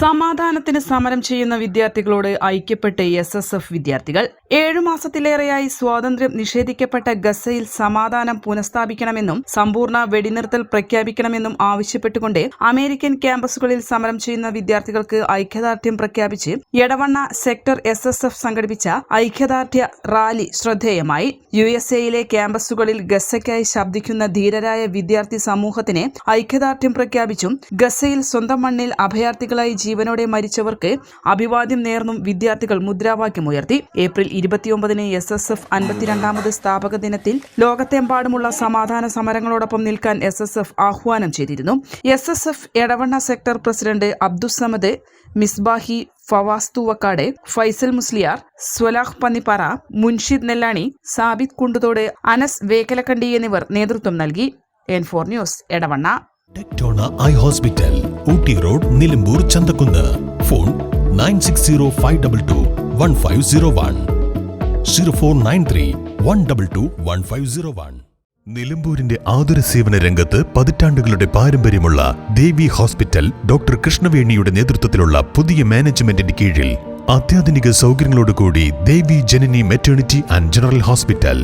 സമാധാനത്തിന് സമരം ചെയ്യുന്ന വിദ്യാർത്ഥികളോട് ഐക്യപ്പെട്ട് എസ് എസ് എഫ് വിദ്യാർത്ഥികൾ ഏഴു മാസത്തിലേറെയായി സ്വാതന്ത്ര്യം നിഷേധിക്കപ്പെട്ട ഗസയിൽ സമാധാനം പുനഃസ്ഥാപിക്കണമെന്നും സമ്പൂർണ വെടിനിർത്തൽ പ്രഖ്യാപിക്കണമെന്നും ആവശ്യപ്പെട്ടുകൊണ്ട് അമേരിക്കൻ ക്യാമ്പസുകളിൽ സമരം ചെയ്യുന്ന വിദ്യാർത്ഥികൾക്ക് ഐക്യദാർഢ്യം പ്രഖ്യാപിച്ച് Edavanna sector S S F സംഘടിപ്പിച്ച ഐക്യദാർഢ്യ റാലി ശ്രദ്ധേയമായി. യു എസ് എയിലെ ക്യാമ്പസുകളിൽ ഗസയ്ക്കായി ശബ്ദിക്കുന്ന ധീരരായ വിദ്യാർത്ഥി സമൂഹത്തിന് ഐക്യദാർഢ്യം പ്രഖ്യാപിച്ചും ഗസയിൽ സ്വന്തം മണ്ണിൽ അഭയാർത്ഥികളായി ജീവനോടെ മരിച്ചവർക്ക് അഭിവാദ്യം നേർന്നും വിദ്യാർത്ഥികൾ മുദ്രാവാക്യം ഉയർത്തി. ഏപ്രിൽ ഇരുപത്തിയൊമ്പതിന് എസ് എസ് എഫ് അൻപത്തിരണ്ടാമത് സ്ഥാപക ദിനത്തിൽ ലോകത്തെമ്പാടുമുള്ള സമാധാന സമരങ്ങളോടൊപ്പം നിൽക്കാൻ എസ് എസ് എഫ് ആഹ്വാനം ചെയ്തിരുന്നു. S S F Edavanna sector president Abdussamad Misbahi Fawasthu Thoovakkad Faisal Musliyar Swalah Pannippara Munshid Nellani Sabith Kunduthode Anas Vekkalakandi എന്നിവർ നേതൃത്വം നൽകി. N four news Edavanna. Tectona eye hospital Ooty road Nilambur Chanthakkunnu phone nine six zero five double two one five zero one zero four nine three one double two one five zero one നിലമ്പൂരിന്റെ ആതുര സേവന രംഗത്ത് പതിറ്റാണ്ടുകളുടെ പാരമ്പര്യമുള്ള ദേവി hospital doctor കൃഷ്ണവേണിയുടെ നേതൃത്വത്തിലുള്ള പുതിയ മാനേജ്മെന്റിന്റെ കീഴിൽ അത്യാധുനിക സൗകര്യങ്ങളോടുകൂടി Devi Janani maternity and general hospital.